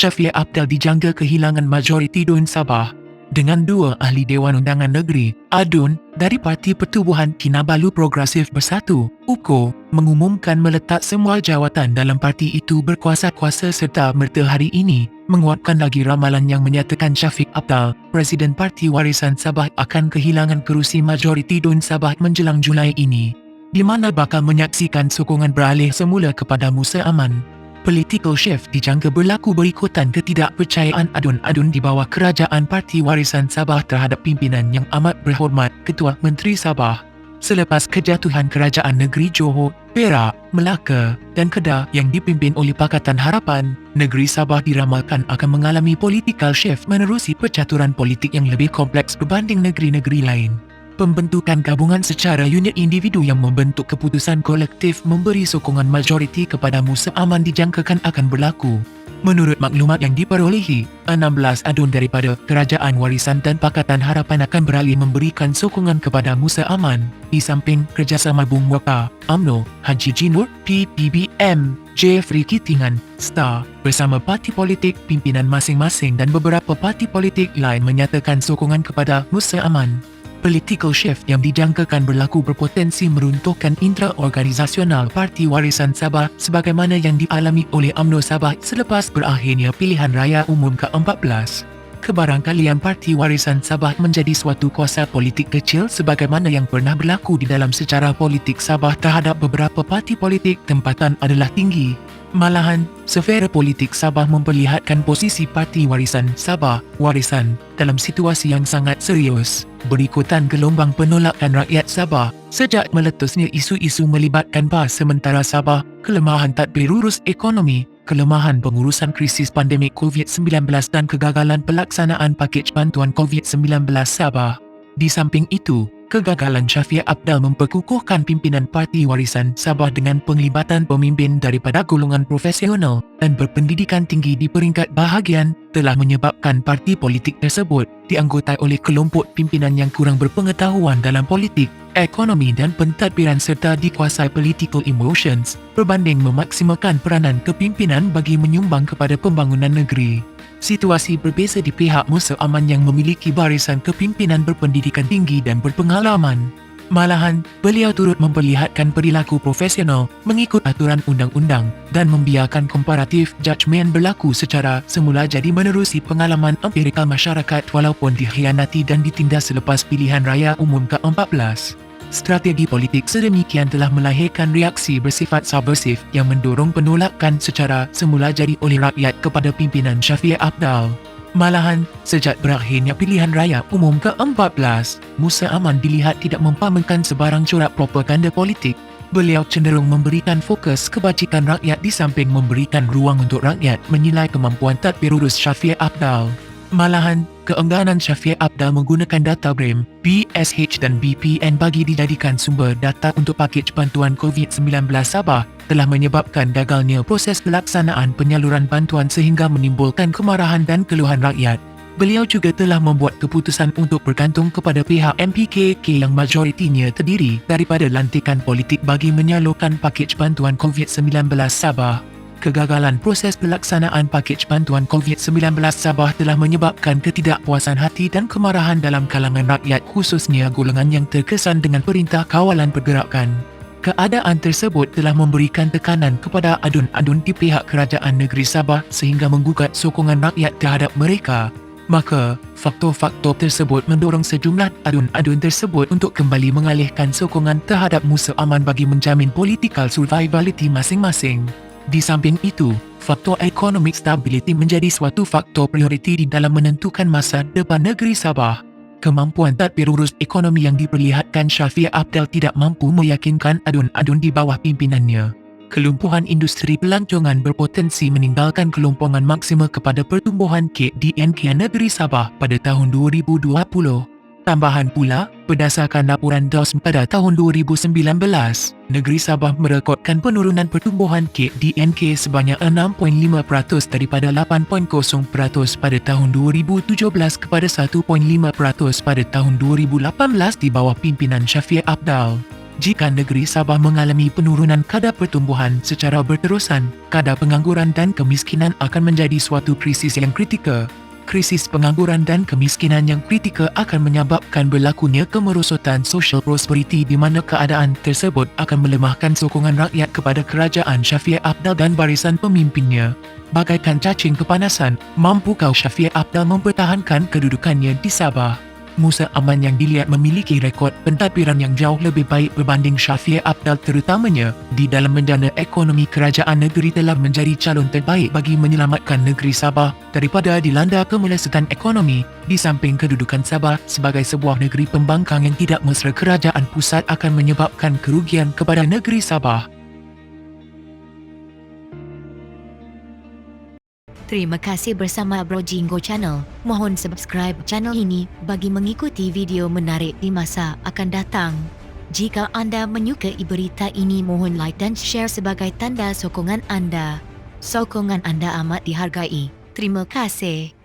Syafiq Abdal dijangka kehilangan majoriti DUN Sabah. Dengan dua ahli Dewan Undangan Negeri, ADUN, dari Parti Pertubuhan Kinabalu Progresif Bersatu, UKO, mengumumkan meletak semua jawatan dalam parti itu berkuasa-kuasa serta merta hari ini, menguatkan lagi ramalan yang menyatakan Syafiq Abdal, Presiden Parti Warisan Sabah akan kehilangan kerusi majoriti DUN Sabah menjelang Julai ini, di mana bakal menyaksikan sokongan beralih semula kepada Musa Aman political shift dijangka berlaku berikutan ketidakpercayaan adun-adun di bawah kerajaan Parti Warisan Sabah terhadap pimpinan yang amat berhormat Ketua Menteri Sabah. Selepas kejatuhan kerajaan negeri Johor, Perak, Melaka dan Kedah yang dipimpin oleh Pakatan Harapan, negeri Sabah diramalkan akan mengalami political shift menerusi percaturan politik yang lebih kompleks berbanding negeri-negeri lain pembentukan gabungan secara unit individu yang membentuk keputusan kolektif memberi sokongan majoriti kepada Musa Aman dijangkakan akan berlaku. Menurut maklumat yang diperolehi, 16 adun daripada Kerajaan Warisan dan Pakatan Harapan akan beralih memberikan sokongan kepada Musa Aman di samping kerjasama Bung Waka, UMNO, Haji Jinur, PPBM, Jeffrey Kitingan, STAR bersama parti politik pimpinan masing-masing dan beberapa parti politik lain menyatakan sokongan kepada Musa Aman political shift yang dijangkakan berlaku berpotensi meruntuhkan intra-organisasional Parti Warisan Sabah sebagaimana yang dialami oleh UMNO Sabah selepas berakhirnya pilihan raya umum ke-14. Kebarangkalian Parti Warisan Sabah menjadi suatu kuasa politik kecil sebagaimana yang pernah berlaku di dalam sejarah politik Sabah terhadap beberapa parti politik tempatan adalah tinggi. Malahan, sfera politik Sabah memperlihatkan posisi Parti Warisan Sabah Warisan dalam situasi yang sangat serius berikutan gelombang penolakan rakyat Sabah sejak meletusnya isu-isu melibatkan PAS sementara Sabah, kelemahan tadbir urus ekonomi, kelemahan pengurusan krisis pandemik COVID-19 dan kegagalan pelaksanaan pakej bantuan COVID-19 Sabah. Di samping itu, kegagalan Syafiq Abdal memperkukuhkan pimpinan Parti Warisan Sabah dengan penglibatan pemimpin daripada golongan profesional dan berpendidikan tinggi di peringkat bahagian telah menyebabkan parti politik tersebut dianggotai oleh kelompok pimpinan yang kurang berpengetahuan dalam politik, ekonomi dan pentadbiran serta dikuasai political emotions berbanding memaksimalkan peranan kepimpinan bagi menyumbang kepada pembangunan negeri. Situasi berbeza di pihak Musa Aman yang memiliki barisan kepimpinan berpendidikan tinggi dan berpengalaman. Malahan, beliau turut memperlihatkan perilaku profesional mengikut aturan undang-undang dan membiarkan komparatif judgement berlaku secara semula jadi menerusi pengalaman empirikal masyarakat walaupun dikhianati dan ditindas selepas pilihan raya umum ke-14. Strategi politik sedemikian telah melahirkan reaksi bersifat subversif yang mendorong penolakan secara semula jadi oleh rakyat kepada pimpinan Syafiq Abdal. Malahan, sejak berakhirnya pilihan raya umum ke-14, Musa Aman dilihat tidak mempamerkan sebarang corak propaganda politik. Beliau cenderung memberikan fokus kebajikan rakyat di samping memberikan ruang untuk rakyat menilai kemampuan tadbir urus Syafiq Abdal. Malahan, keengganan Syafiq Abdal menggunakan data BRIM, BSH dan BPN bagi dijadikan sumber data untuk pakej bantuan COVID-19 Sabah telah menyebabkan gagalnya proses pelaksanaan penyaluran bantuan sehingga menimbulkan kemarahan dan keluhan rakyat. Beliau juga telah membuat keputusan untuk bergantung kepada pihak MPKK yang majoritinya terdiri daripada lantikan politik bagi menyalurkan pakej bantuan COVID-19 Sabah kegagalan proses pelaksanaan pakej bantuan COVID-19 Sabah telah menyebabkan ketidakpuasan hati dan kemarahan dalam kalangan rakyat khususnya golongan yang terkesan dengan perintah kawalan pergerakan. Keadaan tersebut telah memberikan tekanan kepada adun-adun di pihak kerajaan negeri Sabah sehingga menggugat sokongan rakyat terhadap mereka. Maka, faktor-faktor tersebut mendorong sejumlah adun-adun tersebut untuk kembali mengalihkan sokongan terhadap Musa Aman bagi menjamin political survivability masing-masing. Di samping itu, faktor economic stability menjadi suatu faktor prioriti di dalam menentukan masa depan negeri Sabah. Kemampuan tadbir urus ekonomi yang diperlihatkan Syafiq Abdel tidak mampu meyakinkan adun-adun di bawah pimpinannya. Kelumpuhan industri pelancongan berpotensi meninggalkan kelumpuhan maksimal kepada pertumbuhan KDNK negeri Sabah pada tahun 2020. Tambahan pula, berdasarkan laporan DOS pada tahun 2019, negeri Sabah merekodkan penurunan pertumbuhan KDNK sebanyak 6.5% daripada 8.0% pada tahun 2017 kepada 1.5% pada tahun 2018 di bawah pimpinan Syafiq Abdal. Jika negeri Sabah mengalami penurunan kadar pertumbuhan secara berterusan, kadar pengangguran dan kemiskinan akan menjadi suatu krisis yang kritikal. Krisis pengangguran dan kemiskinan yang kritikal akan menyebabkan berlakunya kemerosotan social prosperity di mana keadaan tersebut akan melemahkan sokongan rakyat kepada kerajaan Syafiq Abdal dan barisan pemimpinnya. Bagaikan cacing kepanasan, mampukah Syafiq Abdal mempertahankan kedudukannya di Sabah? Musa Aman yang dilihat memiliki rekod pentadbiran yang jauh lebih baik berbanding Syafiq Abdal terutamanya di dalam menjana ekonomi kerajaan negeri telah menjadi calon terbaik bagi menyelamatkan negeri Sabah daripada dilanda kemelesetan ekonomi di samping kedudukan Sabah sebagai sebuah negeri pembangkang yang tidak mesra kerajaan pusat akan menyebabkan kerugian kepada negeri Sabah. Terima kasih bersama Bro Jingo Channel. Mohon subscribe channel ini bagi mengikuti video menarik di masa akan datang. Jika anda menyukai berita ini, mohon like dan share sebagai tanda sokongan anda. Sokongan anda amat dihargai. Terima kasih.